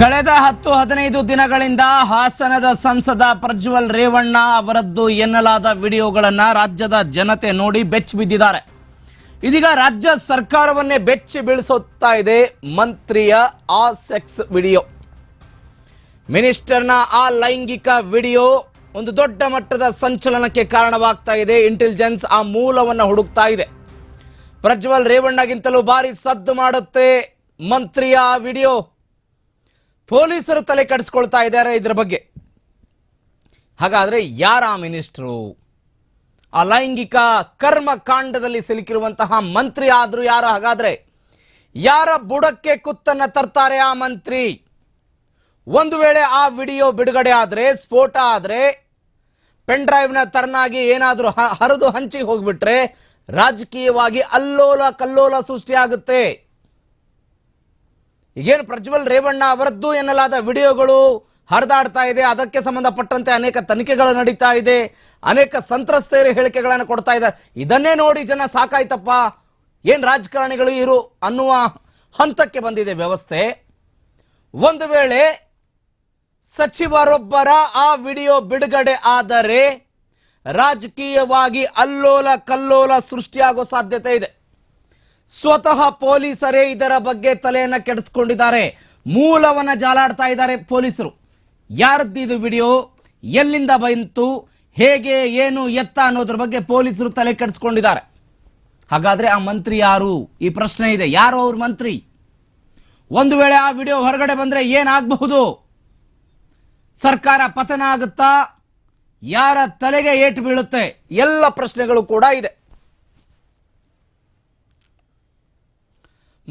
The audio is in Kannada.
ಕಳೆದ ಹತ್ತು ಹದಿನೈದು ದಿನಗಳಿಂದ ಹಾಸನದ ಸಂಸದ ಪ್ರಜ್ವಲ್ ರೇವಣ್ಣ ಅವರದ್ದು ಎನ್ನಲಾದ ವಿಡಿಯೋಗಳನ್ನು ರಾಜ್ಯದ ಜನತೆ ನೋಡಿ ಬೆಚ್ಚಿ ಬಿದ್ದಿದ್ದಾರೆ. ಇದೀಗ ರಾಜ್ಯ ಸರ್ಕಾರವನ್ನೇ ಬೆಚ್ಚಿ ಬೀಳಿಸುತ್ತಾ ಇದೆ ಮಂತ್ರಿಯ ಆ ಸೆಕ್ಸ್ ವಿಡಿಯೋ. ಮಿನಿಸ್ಟರ್ನ ಆ ಲೈಂಗಿಕ ವಿಡಿಯೋ ಒಂದು ದೊಡ್ಡ ಮಟ್ಟದ ಸಂಚಲನಕ್ಕೆ ಕಾರಣವಾಗ್ತಾ ಇದೆ. ಇಂಟೆಲಿಜೆನ್ಸ್ ಆ ಮೂಲವನ್ನು ಹುಡುಕ್ತಾ ಇದೆ. ಪ್ರಜ್ವಲ್ ರೇವಣ್ಣಗಿಂತಲೂ ಭಾರಿ ಸದ್ದು ಮಾಡುತ್ತೆ ಮಂತ್ರಿಯ ಆ ವಿಡಿಯೋ. ಪೊಲೀಸರು ತಲೆ ಕಡಿಸ್ಕೊಳ್ತಾ ಇದ್ದಾರೆ ಇದರ ಬಗ್ಗೆ. ಹಾಗಾದ್ರೆ ಯಾರ ಮಿನಿಸ್ಟ್ರು? ಅಲೈಂಗಿಕ ಲೈಂಗಿಕ ಕರ್ಮಕಾಂಡದಲ್ಲಿ ಸಿಲುಕಿರುವಂತಹ ಮಂತ್ರಿ ಆದರೂ ಯಾರು? ಹಾಗಾದ್ರೆ ಯಾರ ಬುಡಕ್ಕೆ ಕುತ್ತನ್ನ ತರ್ತಾರೆ ಆ ಮಂತ್ರಿ? ಒಂದು ವೇಳೆ ಆ ವಿಡಿಯೋ ಬಿಡುಗಡೆ ಆದರೆ, ಸ್ಫೋಟ ಆದರೆ, ಪೆನ್ ಡ್ರೈವ್ನ ತರನಾಗಿ ಏನಾದರೂ ಹರಿದು ಹಂಚಿ ಹೋಗ್ಬಿಟ್ರೆ ರಾಜಕೀಯವಾಗಿ ಅಲ್ಲೋಲ ಕಲ್ಲೋಲ ಸೃಷ್ಟಿಯಾಗುತ್ತೆ. ಈಗೇನು ಪ್ರಜ್ವಲ್ ರೇವಣ್ಣ ಅವರದ್ದು ಎನ್ನಲಾದ ವಿಡಿಯೋಗಳು ಹರಿದಾಡ್ತಾ ಇದೆ. ಅದಕ್ಕೆ ಸಂಬಂಧಪಟ್ಟಂತೆ ಅನೇಕ ತನಿಖೆಗಳು ನಡೀತಾ ಇದೆ. ಅನೇಕ ಸಂತ್ರಸ್ತೆಯರು ಹೇಳಿಕೆಗಳನ್ನು ಕೊಡ್ತಾ ಇದ್ದಾರೆ. ಇದನ್ನೇ ನೋಡಿ ಜನ ಸಾಕಾಯ್ತಪ್ಪ. ಏನು ರಾಜಕಾರಣಿಗಳು ಇರು ಅನ್ನುವ ಹಂತಕ್ಕೆ ಬಂದಿದೆ ವ್ಯವಸ್ಥೆ. ಒಂದು ವೇಳೆ ಸಚಿವರೊಬ್ಬರ ಆ ವಿಡಿಯೋ ಬಿಡುಗಡೆ ಆದರೆ ರಾಜಕೀಯವಾಗಿ ಅಲ್ಲೋಲ ಕಲ್ಲೋಲ ಸೃಷ್ಟಿಯಾಗೋ ಸಾಧ್ಯತೆ ಇದೆ. ಸ್ವತಃ ಪೊಲೀಸರೇ ಇದರ ಬಗ್ಗೆ ತಲೆಯನ್ನ ಕೆಡಿಸ್ಕೊಂಡಿದ್ದಾರೆ. ಮೂಲವನ್ನ ಜಾಲಾಡ್ತಾ ಇದ್ದಾರೆ ಪೊಲೀಸರು. ಯಾರದ್ದು ಇದು ವಿಡಿಯೋ? ಎಲ್ಲಿಂದ ಬಂತು? ಹೇಗೆ, ಏನು, ಎತ್ತ ಅನ್ನೋದ್ರ ಬಗ್ಗೆ ಪೊಲೀಸರು ತಲೆ ಕೆಡಿಸ್ಕೊಂಡಿದ್ದಾರೆ. ಹಾಗಾದ್ರೆ ಆ ಮಂತ್ರಿ ಯಾರು? ಈ ಪ್ರಶ್ನೆ ಇದೆ. ಯಾರು ಅವ್ರ ಮಂತ್ರಿ? ಒಂದು ವೇಳೆ ಆ ವಿಡಿಯೋ ಹೊರಗಡೆ ಬಂದ್ರೆ ಏನಾಗಬಹುದು? ಸರ್ಕಾರ ಪತನ ಆಗುತ್ತಾ? ಯಾರ ತಲೆಗೆ ಏಟು ಬೀಳುತ್ತೆ? ಎಲ್ಲ ಪ್ರಶ್ನೆಗಳು ಕೂಡ ಇದೆ.